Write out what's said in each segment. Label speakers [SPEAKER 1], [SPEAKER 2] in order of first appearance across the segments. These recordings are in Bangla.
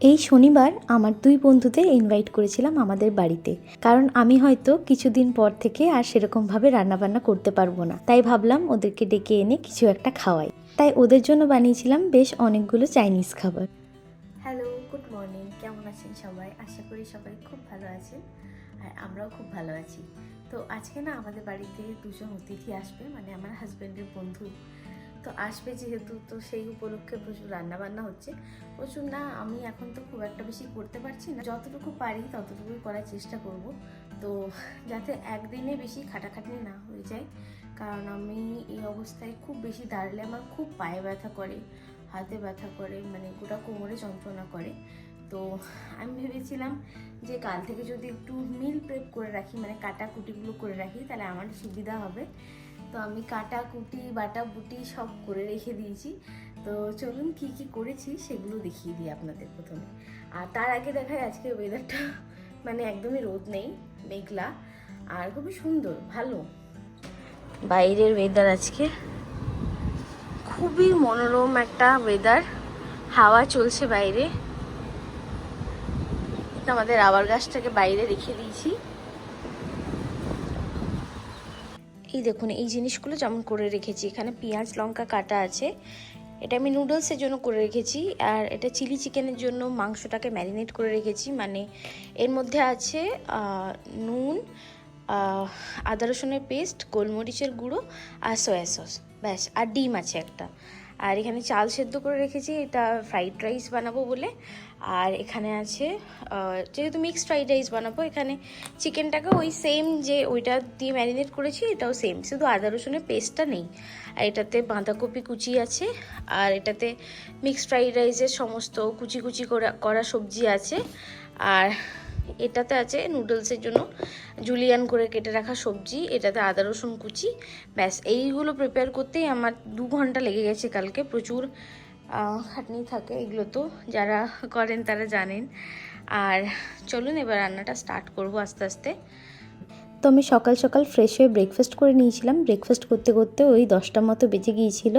[SPEAKER 1] এই শনিবার আমার দুই বন্ধুদের ইনভাইট করেছিলাম আমাদের বাড়িতে। কারণ আমি হয়তো কিছুদিন পর থেকে আর সেরকমভাবে রান্নাবান্না করতে পারব না। তাই ভাবলাম ওদেরকে ডেকে এনে কিছু একটা খাওয়াই। তাই ওদের জন্য বানিয়েছিলাম বেশ অনেকগুলো চাইনিজ খাবার। হ্যালো গুড মর্নিং কেমন আছেন সবাই? আশা করি সবাই খুব ভালো আছেন। আর আমরাও খুব ভালো আছি। তো আজকে না আমাদের বাড়িতে দুজন অতিথি আসবে মানে আমার হাজব্যান্ডের বন্ধু। তো আসবে যেহেতু, তো সেই উপলক্ষে প্রচুর রান্না বান্না হচ্ছে। প্রচুর না, আমি এখন তো খুব একটা বেশি করতে পারছি না। যতটুকু পারি ততটুকুই করার চেষ্টা করব। তো যাতে একদিনে বেশি খাটাখাটনি না হয়ে যায়, কারণ আমি এই অবস্থায় খুব বেশি দাঁড়ালে আমার খুব পায়ে ব্যথা করে, হাতে ব্যথা করে মানে গোটা কোমরে যন্ত্রণা করে। তো আমি ভেবেছিলাম যে কাল থেকে যদি একটু মিল প্রেপ করে রাখি মানে কাটা কুটিগুলো করে রাখি, তাহলে আমার সুবিধা হবে। তো আমি কাটা, কুটি, বাটা, বুটি সব করে রেখে দিয়েছি। তো চলুন কি কি করেছি সেগুলো দেখিয়ে দিই আপনাদের প্রথমে। আর তার আগে দেখায় আজকে ওয়েদারটা মানে একদমই রোদ নেই, মেঘলা, আর খুবই সুন্দর, ভালো। বাইরের ওয়েদার আজকে। খুবই মনোরম একটা ওয়েদার হাওয়া চলছে বাইরে। আমাদের আবার গাছটাকে বাইরে রেখে দিয়েছি। এই দেখুন, এই জিনিসগুলো যেমন করে রেখেছি। এখানে পেঁয়াজ, লঙ্কা কাটা আছে। এটা আমি নুডলসের জন্য করে রেখেছি। আর এটা চিলি চিকেনের জন্য মাংসটাকে ম্যারিনেট করে রেখেছি। মানে এর মধ্যে আছে নুন আদা রসুনের পেস্ট গোলমরিচের গুঁড়ো আর সয়া সস ব্যাস, আর ডিম আছে একটা। আর এখানে চাল সেদ্ধ করে রেখেছি, এটা ফ্রাইড রাইস বানাবো বলে। আর এখানে আছে যেহেতু মিক্সড ফ্রাইড রাইস বানাবো, এখানে চিকেনটাকে ওই সেম যে ওইটা দিয়ে ম্যারিনেট করেছি, এটাও সেম শুধু আদা রসুনের পেস্টটা নেই। আর এটাতে বাঁধাকপি কুচি আছে, আর এটাতে মিক্সড ফ্রাইড রাইসের সমস্ত কুচি কুচি করা করা সবজি আছে। আর এটাতে আছে নুডলসের জন্য জুলিয়ান করে কেটে রাখা সবজি, এটাতে আদা, রসুন কুচি। ব্যাস এইগুলো প্রিপেয়ার করতেই আমার দু ঘণ্টা লেগে গেছে কালকে, প্রচুর খাটনি থাকে এগুলো তো, যারা করেন তারা জানেন। আর চলুন এবার রান্নাটা স্টার্ট করব আস্তে আস্তে। তো আমি সকাল সকাল ফ্রেশ হয়ে ব্রেকফাস্ট করে নিয়েছিলাম। ব্রেকফাস্ট করতে করতে ওই দশটা মতো বেজে গিয়েছিল।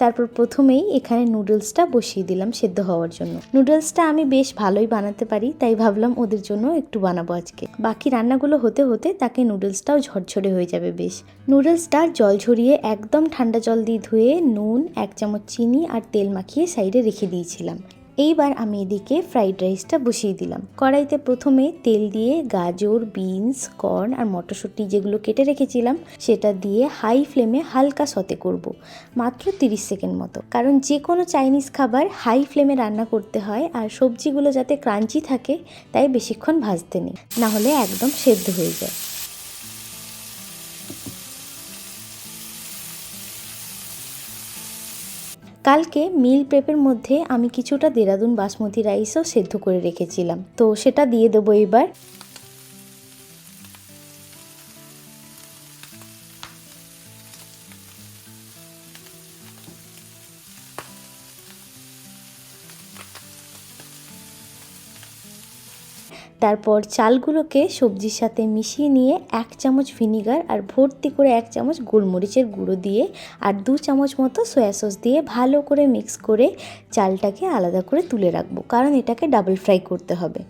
[SPEAKER 1] তারপর প্রথমেই এখানে নুডলসটা বসিয়ে দিলাম সেদ্ধ হওয়ার জন্য। নুডলসটা আমি বেশ ভালোই বানাতে পারি, তাই ভাবলাম ওদের জন্য একটু বানাবো আজকে। বাকি রান্নাগুলো হতে হতে তাকে নুডলসটাও ঝরঝরে হয়ে যাবে বেশ। নুডলসটা জল ঝরিয়ে একদম ঠান্ডা জল দিয়ে ধুয়ে নুন, এক চামচ চিনি আর তেল মাখিয়ে সাইডে রেখে দিয়েছিলাম। এইবার আমি এদিকে ফ্রাইড রাইসটা বসিয়ে দিলাম। কড়াইতে প্রথমে তেল দিয়ে গাজর বিনস কর্ন আর মটরশুঁটি যেগুলো কেটে রেখেছিলাম, সেটা দিয়ে হাই ফ্লেমে হালকা সতে করব, মাত্র 30 সেকেন্ড মতো। কারণ যে কোনো চাইনিজ খাবার হাই ফ্লেমে রান্না করতে হয় আর সবজিগুলো যাতে ক্রাঞ্চি থাকে, তাই বেশিক্ষণ ভাজতে নেই। না হলে একদম সেদ্ধ হয়ে যায়। কালকে মিল প্রেপের মধ্যে আমি কিছুটা দেরাদুন বাসমতি রাইসও সেদ্ধ করে রেখেছিলাম। তো সেটা দিয়ে দেবো এবার। তারপর চালগুলোকে সবজির সাথে মিশিয়ে নিয়ে এক চামচ ভিনিগার আর ভর্তি করে এক চামচ গোলমরিচের গুঁড়ো দিয়ে আর দু চামচ মতো সয়া সস দিয়ে ভালো করে মিক্স করে চালটাকে আলাদা করে তুলে রাখব, কারণ এটাকে ডাবল ফ্রাই করতে হবে।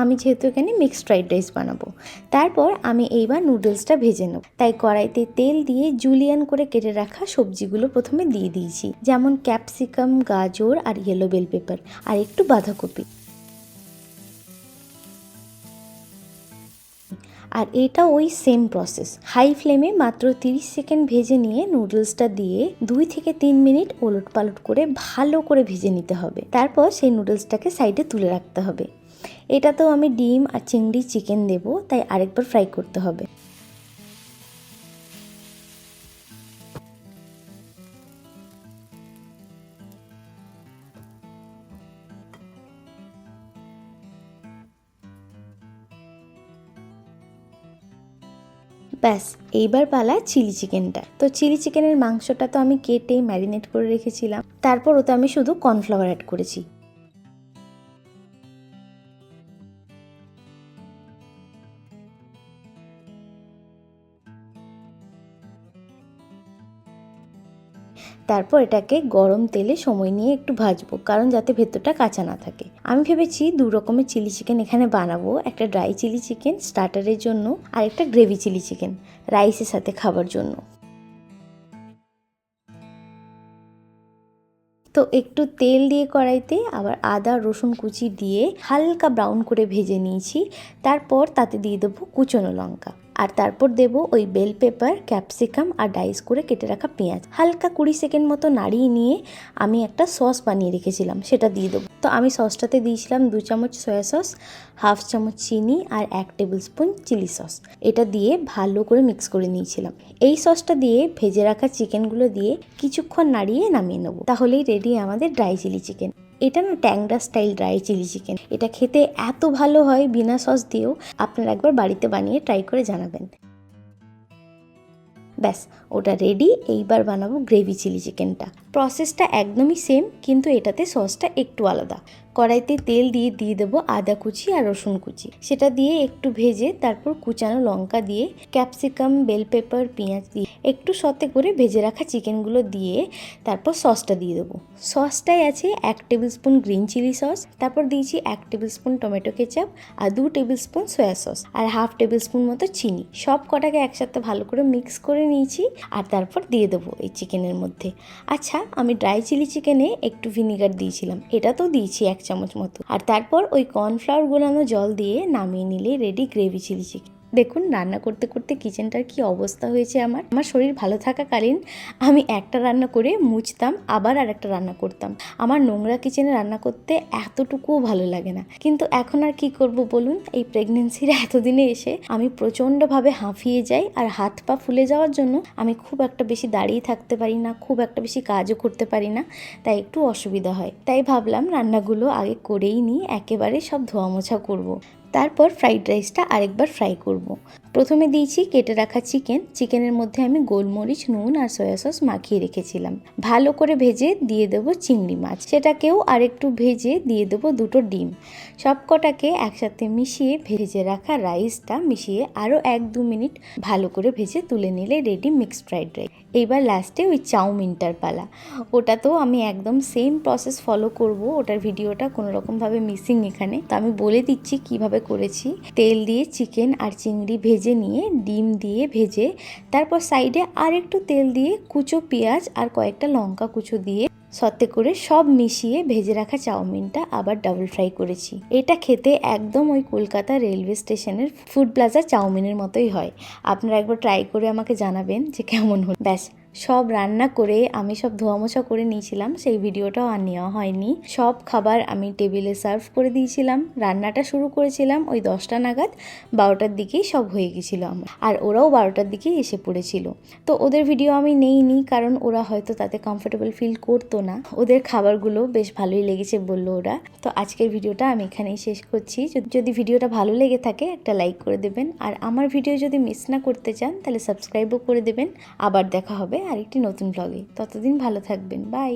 [SPEAKER 1] আমি যেহেতু এখানে মিক্সড ফ্রাইড রাইস বানাবো, তারপর আমি এইবার নুডলসটা ভেজে নেব। তাই কড়াইতে তেল দিয়ে জুলিয়ান করে কেটে রাখা সবজিগুলো প্রথমে দিয়ে দিয়েছি, যেমন ক্যাপসিকাম, গাজর আর ইয়েলো বেল পেপার আর একটু বাঁধাকপি। আর এটা ওই সেম প্রসেস হাই ফ্লেমে মাত্র 30 সেকেন্ড ভেজে নিয়ে নুডলসটা দিয়ে দুই থেকে তিন মিনিট ওলট পালট করে ভালো করে ভেজে নিতে হবে। তারপর সেই নুডলসটাকে সাইডে তুলে রাখতে হবে। এটাতেও আমি ডিম আর চিংড়ি চিকেন দেব, তাই আরেকবার ফ্রাই করতে হবে। ব্যাস, এইবার পালা চিলি চিকেনটা। তো চিলি চিকেনের মাংসটা তো আমি কেটে ম্যারিনেট করে রেখেছিলাম। তারপর ওতে আমি শুধু কর্নফ্লাওয়ার অ্যাড করেছি। তারপর এটাকে গরম তেলে সময় নিয়ে একটু ভাজবো, কারণ যাতে ভেতরটা কাঁচা না থাকে। আমি ভেবেছি দু রকমের চিলি চিকেন এখানে বানাবো, একটা ড্রাই চিলি চিকেন স্টার্টারের জন্য, আর একটা গ্রেভি চিলি চিকেন রাইসের সাথে খাবার জন্য। তো একটু তেল দিয়ে কড়াইতে আবার আদা, রসুন কুচি দিয়ে হালকা ব্রাউন করে ভেজে নিয়েছি, তারপর তাতে দিয়ে দেবো কুচনো লঙ্কা। আর তারপর দেব ওই বেল পেপার ক্যাপসিকাম আর ডাইস করে কেটে রাখা পেঁয়াজ। হালকা কুড়ি সেকেন্ড মতো নাড়িয়ে নিয়ে আমি একটা সস বানিয়ে রেখেছিলাম, সেটা দিয়ে দেবো। তো আমি সসটাতে দিয়েছিলাম দু চামচ সয়া সস হাফ চামচ চিনি আর এক টেবিল স্পুন চিলি সস এটা দিয়ে ভালো করে মিক্স করে নিয়েছিলাম। এই সসটা দিয়ে ভেজে রাখা চিকেনগুলো দিয়ে কিছুক্ষণ নাড়িয়ে নামিয়ে নেব। তাহলেই রেডি আমাদের ড্রাই চিলি চিকেন এটা না ট্যাংরা স্টাইল ড্রাই চিলি চিকেন এটা খেতে এত ভালো হয়, বিনা সস দিয়েও আপনারা একবার বাড়িতে বানিয়ে ট্রাই করে জানাবেন। ব্যাস, ওটা রেডি এইবার বানাবো গ্রেভি চিলি চিকেনটা প্রসেসটা একদমই সেম কিন্তু এটাতে সসটা একটু আলাদা। কড়াইতে তেল দিয়ে দিয়ে দেবো আদা কুচি আর রসুন কুচি। সেটা দিয়ে একটু ভেজে তারপর কুচানো লঙ্কা দিয়ে ক্যাপসিকাম বেল পেপার পেঁয়াজ দিয়ে একটু সতে করে ভেজে রাখা চিকেনগুলো দিয়ে তারপর সসটা দিয়ে দেবো। সসটাই আছে এক table spoon green chilli sauce তারপর দিয়েছি এক টেবিল স্পুন টমেটো কেচাপ আর দু টেবিল স্পুন সয়া সস আর হাফ টেবিল স্পুন মতো চিনি। সব কটাকে একসাথে ভালো করে মিক্স করে নিয়েছি আর তারপর দিয়ে দেবো এই চিকেনের মধ্যে। আচ্ছা আমি ড্রাই চিলি চিকেনে একটু ভিনিগার দিয়েছিলাম। এটা তো দিয়েছি এক চামচ মতো। আর তারপর ওই কর্নফ্লাওয়ার গোলানো জল দিয়ে নামিয়ে নিলে রেডি গ্রেভি চিলি চিকেন দেখুন, রান্না করতে করতে কিচেনটার কি অবস্থা হয়েছে আমার। আমার শরীর ভালো থাকাকালীন আমি একটা রান্না করে মুছতাম, আবার আর একটা রান্না করতাম। আমার নোংরা কিচেনে রান্না করতে এতটুকুও ভালো লাগে না। কিন্তু এখন আর কি করব বলুন? এই প্রেগনেন্সির এতদিনে এসে আমি প্রচণ্ডভাবে হাঁফিয়ে যাই আর হাত পা ফুলে যাওয়ার জন্য আমি খুব একটা বেশি দাঁড়িয়ে থাকতে পারি না, খুব একটা বেশি কাজও করতে পারি না, তাই একটু অসুবিধা হয়। তাই ভাবলাম রান্নাগুলো আগে করেই নিই, একেবারে সব ধোয়া মোছা করব। তারপর ফ্রাইড রাইসটা আরেকবার ফ্রাই করব। প্রথমে দিয়েছি কেটে রাখা চিকেন। চিকেনের মধ্যে আমি গোলমরিচ, নুন আর সয়া সস মাখিয়ে রেখেছিলাম। ভালো করে ভেজে দিয়ে দেবো চিংড়ি মাছ। সেটাকেও আরেকটু ভেজে দিয়ে দেবো দুটো ডিম। সব কটাকে একসাথে মিশিয়ে ভেজে রাখা রাইসটা মিশিয়ে আরও এক দু মিনিট ভালো করে ভেজে তুলে নিলে রেডি মিক্সড ফ্রাইড রাইস এইবার লাস্টে ওই চাউমিনটার পালা। ওটা তো আমি একদম সেম প্রসেস ফলো করব। ওটার ভিডিওটা কোনো রকমভাবে মিসিং এখানে। তো আমি বলে দিচ্ছি কীভাবে করেছি। তেল দিয়ে চিকেন আর চিংড়ি ভেজে নিয়ে ডিম দিয়ে ভেজে তারপর সাইডে আর একটু তেল দিয়ে কুচো পেঁয়াজ আর কয়েকটা লঙ্কা কুচো দিয়ে সতে করে সব মিশিয়ে ভেজে রাখা চাউমিনটা আবার ডাবল ফ্রাই করেছি। এটা খেতে একদম ওই কলকাতা রেলওয়ে স্টেশনের ফুড প্লাজা চাউমিনের মতোই হয়। আপনারা একবার ট্রাই করে আমাকে জানাবেন যে কেমন হল। ব্যাস সব রান্না করে আমি সব ধোয়া মোছা করে নিয়েছিলাম, সেই ভিডিওটাও আর নেওয়া হয়নি। সব খাবার আমি টেবিলে সার্ভ করে দিয়েছিলাম, রান্নাটা শুরু করেছিলাম ওই দশটা নাগাদ, বারোটার দিকেই সব হয়ে গেছিল আমার। আর ওরাও বারোটার দিকেই এসে পড়েছিল। তো ওদের ভিডিও আমি নেইনি, কারণ ওরা হয়তো তাতে কমফোর্টেবল ফিল করতো না। ওদের খাবারগুলো বেশ ভালোই লেগেছে বলল ওরা। তো আজকের ভিডিওটা আমি এখানেই শেষ করছি। যদি- যদি ভিডিওটা ভালো লেগে থাকে, একটা লাইক করে দেবেন। আর আমার ভিডিও যদি মিস না করতে চান, তাহলে সাবস্ক্রাইবও করে দেবেন। আবার দেখা হবে আরেকটি নতুন ব্লগে ততদিন ভালো থাকবেন। বাই